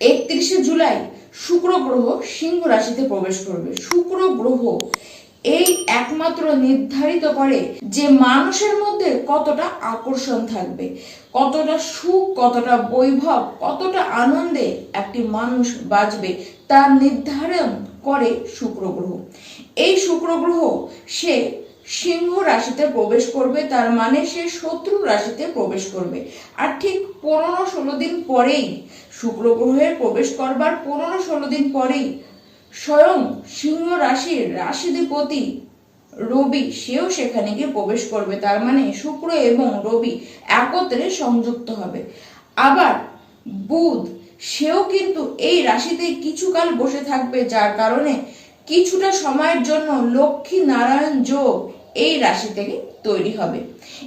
একত্রিশে জুলাই শুক্র গ্রহ সিংহ রাশিতে প্রবেশ করবে। শুক্র গ্রহ এই একমাত্র নির্ধারিত করে যে মানুষের মধ্যে কতটা আকর্ষণ থাকবে, কতটা সুখ, কতটা বৈভব, কতটা আনন্দে একটি মানুষ বাঁচবে তার নির্ধারণ করে শুক্র গ্রহ। এই শুক্র গ্রহ সে সিংহ রাশিতে প্রবেশ করবে, তার মানে সে শত্রু রাশিতে প্রবেশ করবে। আর ঠিক পনেরো ষোলো দিন পরেই শুক্র গ্রহে প্রবেশ করবার পনেরো ষোলো দিন পরেই স্বয়ং সিংহ রাশির রাশিধিপতি রবি, সেও সেখানে গিয়ে প্রবেশ করবে। তার মানে শুক্র এবং রবি একত্রে সংযুক্ত হবে। আবার বুধ, সেও কিন্তু এই রাশিতে কিছুকাল বসে থাকবে, যার কারণে কিছুটা সময়ের জন্য লক্ষ্মী নারায়ণ যোগ এই রাশি থেকে তৈরি হবে।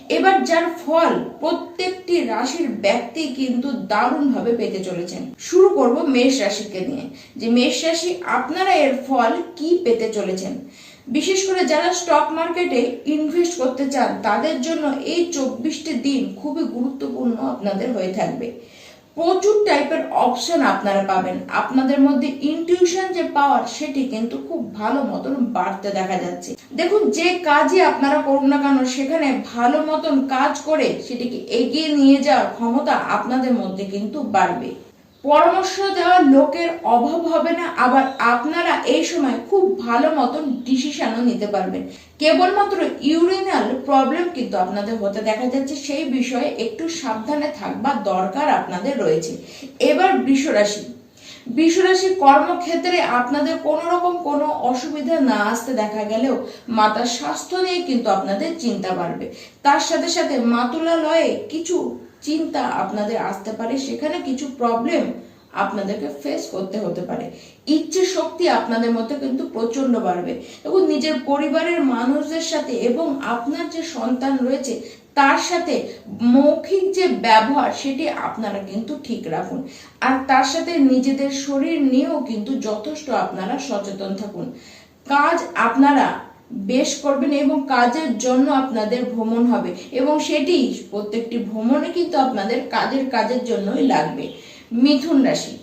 এবার যার ফল প্রত্যেকটি রাশির ব্যক্তি কিন্তু দারুণভাবে পেতে চলেছেন। শুরু করব মেষ রাশিকে নিয়ে। যে মেষ রাশি আপনারা এর ফল কি পেতে চলেছেন? বিশেষ করে যারা স্টক মার্কেটে ইনভেস্ট করতে চান, তাদের জন্য এই চব্বিশটি দিন খুবই গুরুত্বপূর্ণ আপনাদের হয়ে থাকবে। প্রচুর টাইপের অপশন আপনারা পাবেন। আপনাদের মধ্যে ইনটিউশন যে পাওয়ার সেটি কিন্তু খুব ভালো মতন বাড়তে দেখা যাচ্ছে। দেখুন, যে কাজই আপনারা করুন না কেন, সেখানে ভালো মতন কাজ করে সেটিকে এগিয়ে নিয়ে যাওয়ার ক্ষমতা আপনাদের মধ্যে কিন্তু বাড়বে। পরামর্শ দেওয়ার লোকের অভাব হবে না, আবার আপনারা এই সময় খুব ভালো মতন ডিসিশনও নিতে পারবেন। কেবলমাত্র ইউরিনাল প্রবলেম কিন্তু আপনাদের হতে দেখা যাচ্ছে, সেই বিষয়ে একটু সাবধানে থাকবার দরকার আপনাদের রয়েছে। এবার বৃষরাশি বিশ্বরাশি কর্মক্ষেত্রে আপনাদের কোনো রকম কোনো অসুবিধা না আসতে দেখা গেলেও মাতার স্বাস্থ্য নিয়ে কিন্তু আপনাদের চিন্তা বাড়বে। তার সাথে সাথে মাতুলালয়ে কিছু চিন্তা আপনাদের আসতে পারে, সেখানে কিছু প্রবলেম আপনাদেরকে ফেস করতে হতে পারে। ইচ্ছে শক্তি আপনাদের মধ্যে কিন্তু প্রচণ্ড বাড়বে। দেখুন, নিজের পরিবারের মানুষদের সাথে এবং আপনার যে সন্তান রয়েছে, তার সাথে মৌখিক যে ব্যবহার, সেটি আপনারা কিন্তু ঠিক রাখুন। আর তার সাথে নিজেদের শরীর নিয়েও কিন্তু যথেষ্ট আপনারা সচেতন থাকুন। কাজ আপনারা বেশ করবেন এবং কাজের জন্য আপনাদের ভ্রমণ হবে। এবং সেটি প্রত্যেকটি ভ্রমণে কিন্তু আপনাদের কাজের কাজের জন্যই লাগবে। মিথুন রাশি।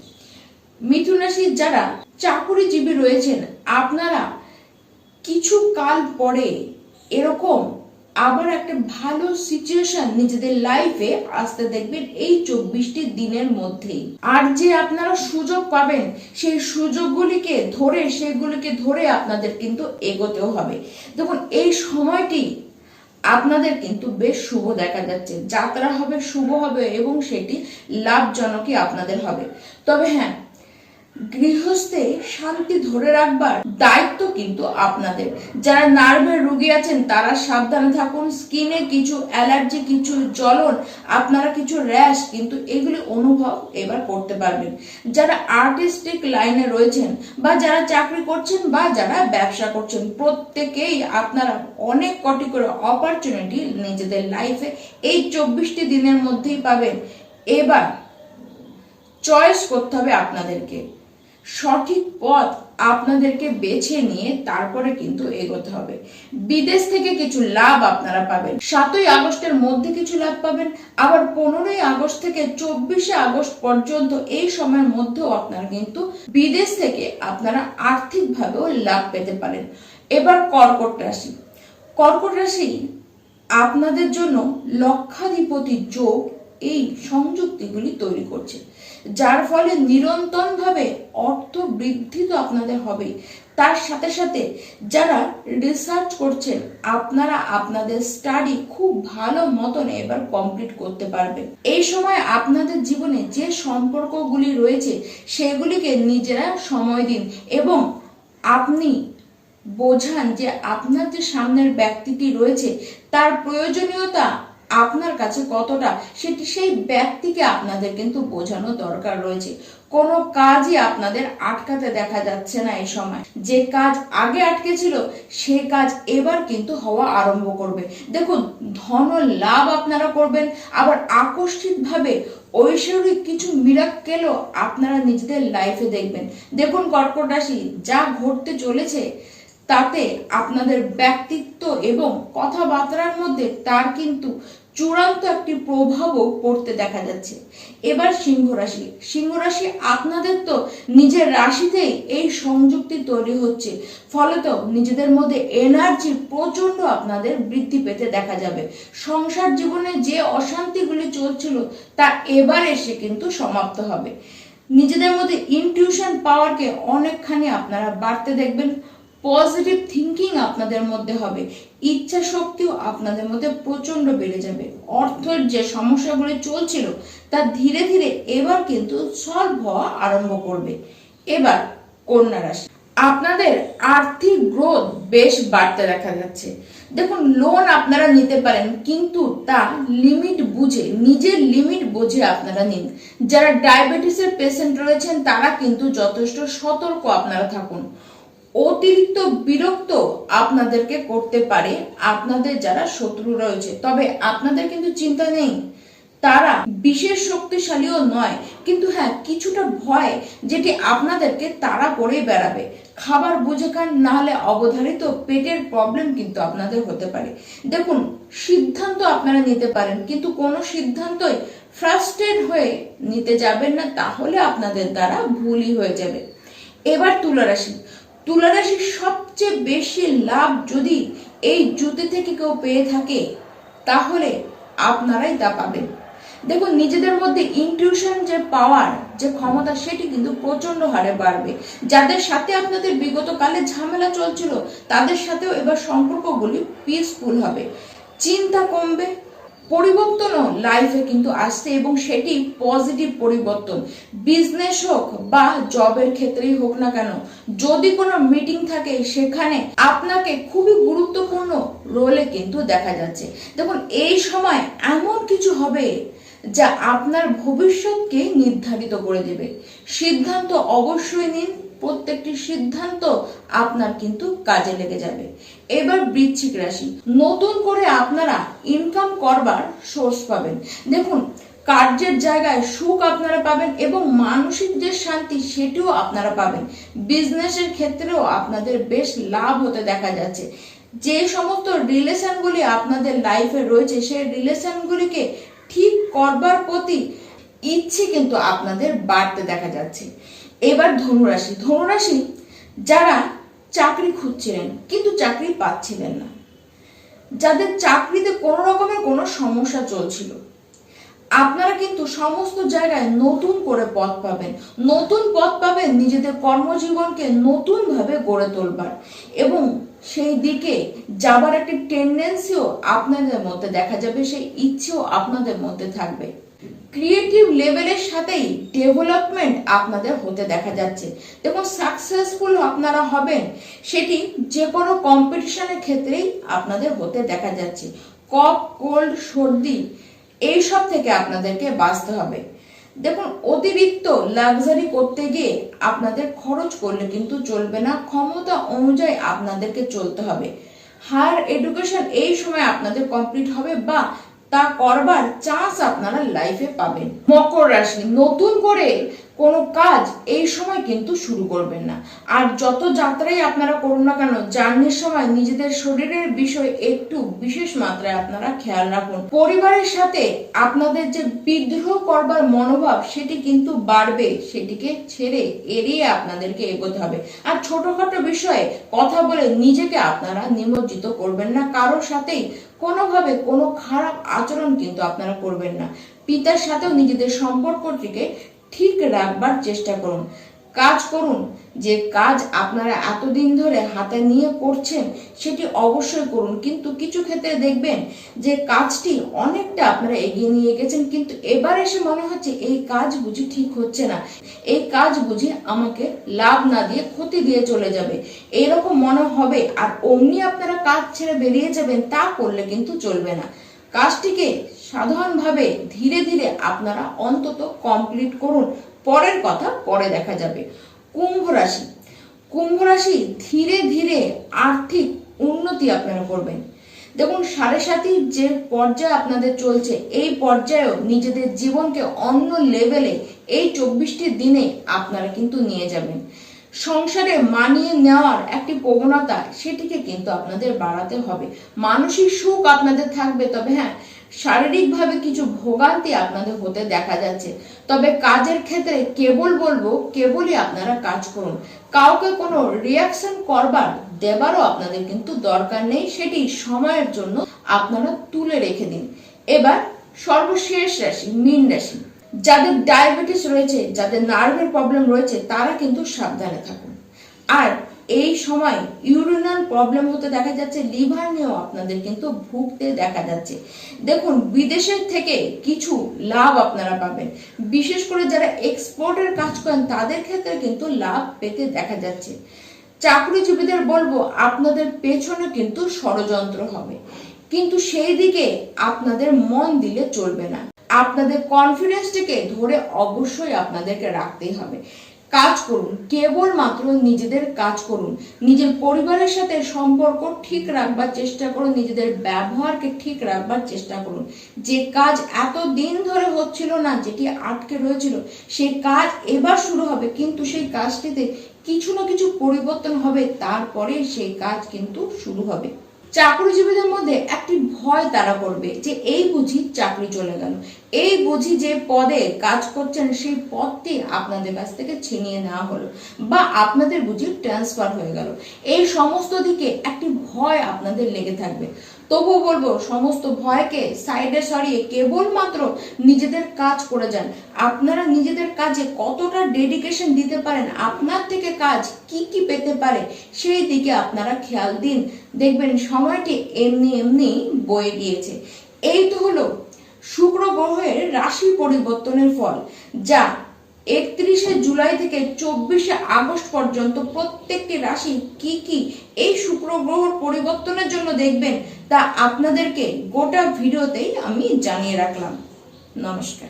মিথুন রাশির যারা চাকুরিজীবী রয়েছেন, আপনারা কিছু কাল পরে এরকম আবার একটা ভালো সিচুয়েশন নিজেদের লাইফে আসতে দেখবেন এই চব্বিশটি দিনের মধ্যেই। আর যে আপনারা সুযোগ পাবেন, সেই সুযোগগুলিকে ধরে, সেগুলিকে ধরে আপনাদের কিন্তু এগোতেও হবে। দেখুন, এই সময়টি আপনাদের কিন্তু বেশ শুভ দেখা যাচ্ছে। যাত্রা হবে, শুভ হবে এবং সেটি লাভজনকই আপনাদের হবে। তবে হ্যাঁ গৃহস্থে শান্তি ধরে রাখবার দায়িত্ব কিন্তু আপনাদের। যারা নার্ভের রুগী আছেন, তারা সাবধানে থাকুন। স্কিনে কিছু অ্যালার্জি, কিছু জ্বলন, আপনারা কিছু র্যাশ কিন্তু এগুলি অনুভব এবার করতে পারবেন। যারা আর্টিস্টিক লাইনে রয়েছেন বা যারা চাকরি করছেন বা যারা ব্যবসা করছেন, প্রত্যেকেই আপনারা অনেক কটি করে অপরচুনিটি নিজেদের লাইফে এই চব্বিশটি দিনের মধ্যেই পাবেন। এবার চয়েস করতে হবে আপনাদেরকে। সঠিক পথ আপনাদেরকে বেছে নিয়ে তারপরে কিন্তু এগোতে হবে। বিদেশ থেকে কিছু লাভ আপনারা পাবেন। সাতই আগস্টের মধ্যে কিছু লাভ পাবেন। আবার পনেরোই আগস্ট থেকে চব্বিশে আগস্ট পর্যন্ত এই সময়ের মধ্যেও আপনারা কিন্তু বিদেশ থেকে আপনারা আর্থিকভাবেও লাভ পেতে পারেন। এবার কর্কট রাশি। কর্কট রাশি আপনাদের জন্য লক্ষাধিপতি যোগ এই সংযুক্তিগুলি তৈরি করছে। যার ফলে নিরন্তরভাবে অর্থ বৃদ্ধি তো আপনাদের হবে তার সাথে সাথে যারা রিসার্চ করছেন, আপনারা আপনাদের স্টাডি খুব ভালো মতন এবার কমপ্লিট করতে পারবেন এই সময় আপনাদের জীবনে যে সম্পর্কগুলি রয়েছে, সেগুলিকে নিজেরা সময় দিন এবং আপনি বোঝান যে আপনার যে সামনের ব্যক্তিটি রয়েছে, তার প্রয়োজনীয়তা আপনার কাছে কতটা, সেটি সেই ব্যক্তিকে আপনাদের কিন্তু বোঝানো দরকার রয়েছে। কোনো কাজই আপনাদের আটকাতে দেখা যাচ্ছে না এই সময়। যে কাজ আগে আটকে ছিল সে কাজ এবার কিন্তু হওয়া আরম্ভ করবে। দেখুন, ধন লাভ আপনারা করবেন, আবার আকস্মিকভাবে ঐশ্বরিক কিছু মিরাক্কেলও আপনারা নিজেদের লাইফে দেখবেন। দেখুন কর্কট রাশি, যা ঘটতে চলেছে তাতে আপনাদের ব্যক্তিত্ব এবং কথাবার্তার মধ্যে তার কিন্তু চূড়ান্ত একটি প্রভাবও পড়তে দেখা যাচ্ছে। এবার সিংহ রাশি। সিংহ রাশি আপনাদের তো নিজের রাশিতেই এই সংযুক্তি তৈরি হচ্ছে। ফলে তো নিজেদের মধ্যে এনার্জি প্রচণ্ড আপনাদের বৃদ্ধি পেতে দেখা যাবে। সংসার জীবনে যে অশান্তিগুলি চলছিল তা এবার এসে কিন্তু সমাপ্ত হবে। নিজেদের মধ্যে ইনটিউশন পাওয়ারকে অনেকখানি আপনারা বাড়তে দেখবেন। পজিটিভ থিঙ্কিং আপনাদের মধ্যে হবে। ইচ্ছা শক্তিও আপনাদের মধ্যে প্রচণ্ড বেড়ে যাবে। অর্থের যে সমস্যাগুলি চলছিল, তা ধীরে ধীরে এবার কিন্তু সলভ হওয়া আরম্ভ করবে। এবার কন্যা রাশি, আপনাদের আর্থিক গ্রোথ বেশ বাড়তে দেখা যাচ্ছে। দেখুন লোন আপনারা নিতে পারেন, কিন্তু তা লিমিট বুঝে, নিজের লিমিট বুঝে আপনারা নিন। যারা ডায়াবেটিসের পেশেন্ট রয়েছেন, তারা কিন্তু যথেষ্ট সতর্ক আপনারা থাকুন। অতিরিক্ত বিরক্ত আপনাদেরকে করতে পারে আপনাদের যারা শত্রু রয়েছে। তবে আপনাদের কিন্তু চিন্তা নেই। তারা বিশেষ শক্তিশালীও নয়। কিন্তু হ্যাঁ কিছুটা ভয় যেটি আপনাদেরকে তারা করেই বেড়াবে। খাবার বুঝে খান, না হলে অবধারিত পেটের প্রবলেম কিন্তু আপনাদের হতে পারে। দেখুন, সিদ্ধান্ত আপনারা নিতে পারেন, কিন্তু কোনো সিদ্ধান্তই ফ্রাস্ট্রেট হয়ে নিতে যাবেন না, তাহলে আপনাদের দ্বারা ভুলই হয়ে যাবে। এবার তুলা রাশি তুলা রাশির সবচেয়ে বেশি লাভ যদি এই জুতে থেকে কেউ পেয়ে থাকে, তাহলে আপনারাই তা পাবেন। দেখুন, নিজেদের মধ্যে ইনটিউশন যে পাওয়ার যে ক্ষমতা, সেটি কিন্তু প্রচণ্ড হারে বাড়বে। যাদের সাথে আপনাদের বিগত কালে ঝামেলা চলছিল, তাদের সাথেও এবার সম্পর্কগুলি পিসফুল হবে। চিন্তা কমবে পরিবর্তনও লাইফে কিন্তু আসছে এবং সেটি পজিটিভ পরিবর্তন। বিজনেস হোক বা জবের ক্ষেত্রেই হোক না কেন, যদি কোনো মিটিং থাকে, সেখানে আপনাকে খুবই গুরুত্বপূর্ণ রোলে কিন্তু দেখা যাচ্ছে। দেখুন, এই সময় এমন কিছু হবে যা আপনার ভবিষ্যৎকে নির্ধারিত করে দেবে। সিদ্ধান্ত অবশ্যই নিন প্রত্যেকটি সিদ্ধান্ত আপনার কিন্তু কাজে লেগে যাবে। এবার বৃশ্চিক রাশি। নতুন করে আপনারা ইনকাম করবার সোর্স পাবেন। দেখুন, কার্যের জায়গায় সুখ আপনারা পাবেন এবং মানসিক যে শান্তি সেটিও আপনারা পাবেন। বিজনেসের ক্ষেত্রেও আপনাদের বেশ লাভ হতে দেখা যাচ্ছে। যে সমস্ত রিলেশনগুলি আপনাদের লাইফে রয়েছে, সেই রিলেশনগুলিকে ঠিক করবার প্রতি ইচ্ছে কিন্তু আপনাদের বাড়তে দেখা যাচ্ছে। এবার ধনুরাশি। ধনুরাশি যারা চাকরি খুঁজছিলেন, কিন্তু চাকরি পাচ্ছিলেন না। যাদের চাকরিতে কোনো রকমের কোনো সমস্যা চলছিল। আপনারা কিন্তু সমস্ত জায়গায় নতুন করে পথ পাবেন। নতুন পথ পাবেন নিজেদের কর্মজীবনকে নতুনভাবে গড়ে তোলবার। এবং সেই দিকে যাবার একটি টেন্ডেন্সিও আপনাদের মধ্যে দেখা যাবে, সেই ইচ্ছেও আপনাদের মধ্যে থাকবে। ক্রিয়েটিভ লেভেলের সাথেই ডেভেলপমেন্ট আপনাদের হতে দেখা যাচ্ছে। দেখুন সাকসেসফুল আপনারা হবেন, সেটি যে কোনো কম্পিটিশনের ক্ষেত্রেই আপনাদের হতে দেখা যাচ্ছে। কফ কোল্ড সর্দি, এইসব থেকে আপনাদেরকে বাঁচতে হবে। দেখুন, অতিরিক্ত লাক্সারি করতে গিয়ে আপনাদের খরচ করলে কিন্তু চলবে না। ক্ষমতা অনুযায়ী আপনাদেরকে চলতে হবে। হায়ার এডুকেশন এই সময় আপনাদের কমপ্লিট হবে বা তা করবার চান্স আপনারা লাইফে পাবেন। মকর রাশি নতুন করে কোনো কাজ এই সময় কিন্তু শুরু করবেন না। আর যত যাত্রাই আপনারা করুন না কেন জার্নির সময় নিজেদের শরীরের বিষয় একটু বিশেষ মাত্রায় আপনারা খেয়াল রাখুন। পরিবারের সাথে আপনাদের যে বিদ্রোহ করবার মনোভাব সেটি কিন্তু বাড়বে সেটিকে ছেড়ে এড়িয়ে আপনাদেরকে এগোতে হবে। আর ছোটখাটো বিষয়ে কথা বলে নিজেকে আপনারা নিমজ্জিত করবেন না। কারোর সাথেই কোনোভাবে কোনো খারাপ আচরণ কিন্তু আপনারা করবেন না। পিতার সাথেও নিজেদের সম্পর্কটিকে ঠিক রাখবার চেষ্টা করুন। কাজ করুন। যে কাজ আপনারা এতদিন ধরে হাতে নিয়ে করছেন, সেটি অবশ্যই করুন। কিন্তু কিছু ক্ষেত্রে দেখবেন যে কাজটি অনেকটা আপনারা এগিয়ে নিয়ে গেছেন, কিন্তু এবার এসে মনে হচ্ছে এই কাজ বুঝি ঠিক হচ্ছে না। এই কাজ বুঝি আমাকে লাভ না দিয়ে ক্ষতি দিয়ে চলে যাবে। এরকম মনে হবে, আর অমনি আপনারা কাজ ছেড়ে বেরিয়ে যাবেন, তা করলে কিন্তু চলবে না। কাজটিকে সাধারণভাবে ধীরে ধীরে আপনারা অন্তত কমপ্লিট করুন। পরের কথা পরে দেখা যাবে। কুম্ভ রাশি। কুম্ভ রাশি ধীরে ধীরে আর্থিক উন্নতি আপনারা করবেন। দেখুন, সাড়ে সাতির যে পর্যায়ে আপনাদের চলছে, এই পর্যায়েও নিজেদের জীবনকে অন্য লেভেলে এই চব্বিশটি দিনে আপনারা কিন্তু নিয়ে যাবেন। সংসারে মানিয়ে নেওয়ার একটি প্রবণতা সেটিকে কিন্তু আপনাদের বাড়াতে হবে। মানসিক সুখ আপনাদের থাকবে, তবে হ্যাঁ শারীরিকভাবে কিছু ভোগান্তি আপনাদের হতে দেখা যাচ্ছে। তবে কাজের ক্ষেত্রে কেবল বলব, কেবলই আপনারা কাজ করুন। কাউকে কোনো রিয়াকশন করবার, দেবারও আপনাদের কিন্তু দরকার নেই, সেটি সময়ের জন্য আপনারা তুলে রেখে দিন। এবার সর্বশেষ রাশি, মীন রাশি। যাদের ডায়াবেটিস রয়েছে, যাদের নার্ভের প্রবলেম রয়েছে, তারা কিন্তু সাবধানে থাকুন। আর এই সময় ইউরিনাল প্রবলেম হতে দেখা যাচ্ছে, লিভার নিয়েও আপনাদের কিন্তু ভুগতে দেখা যাচ্ছে। দেখুন, বিদেশের থেকে কিছু লাভ আপনারা পাবেন। বিশেষ করে যারা এক্সপোর্টের কাজ করেন, তাদের ক্ষেত্রে কিন্তু লাভ পেতে দেখা যাচ্ছে। চাকরিজীবীদের বলব, আপনাদের পেছনে কিন্তু ষড়যন্ত্র হবে। কিন্তু সেই দিকে আপনাদের মন দিলে চলবে না। আপনাদের কনফিডেন্সটিকে ধরে অবশ্যই আপনাদেরকে রাখতেই হবে। কাজ করুন, কেবলমাত্র নিজেদের কাজ করুন। নিজের পরিবারের সাথে সম্পর্ক ঠিক রাখবার চেষ্টা করুন, নিজেদের ব্যবহারকে ঠিক রাখবার চেষ্টা করুন। যে কাজ এত দিন ধরে হচ্ছিল না, যেটি আটকে রয়েছিল, সেই কাজ এবার শুরু হবে, কিন্তু সেই কাজটিতে কিছু না কিছু পরিবর্তন হবে তারপরে সেই কাজ কিন্তু শুরু হবে। চাকরিজীবীদের মধ্যে একটি ভয় তারা করবে যে এই বুঝি চাকরি চলে গেল। এই বুঝি যে পদে কাজ করছেন সেই পদটি আপনাদের কাছ থেকে ছিনিয়ে নেওয়া হলো বা আপনাদের বুঝি ট্রান্সফার হয়ে গেল। এই সমস্ত দিকে একটি ভয় আপনাদের লেগে থাকবে। তবুও বলব, সমস্ত ভয়কে সাইডে সরিয়ে কেবলমাত্র নিজেদের কাজ করে যান। আপনারা নিজেদের কাজে কতটা ডেডিকেশন দিতে পারেন, আপনার থেকে কাজ কি কি পেতে পারে, সেই দিকে আপনারা খেয়াল দিন। দেখবেন সময়টি এমনি এমনি বয়ে গিয়েছে। এই তো হলো শুক্র গ্রহের রাশি পরিবর্তনের ফল, যা একত্রিশে জুলাই থেকে চব্বিশে আগস্ট পর্যন্ত প্রত্যেকটি রাশি কি কি এই শুক্র গ্রহর পরিবর্তনের জন্য দেখবেন, তা আপনাদেরকে গোটা ভিডিওতেই আমি জানিয়ে রাখলাম। নমস্কার।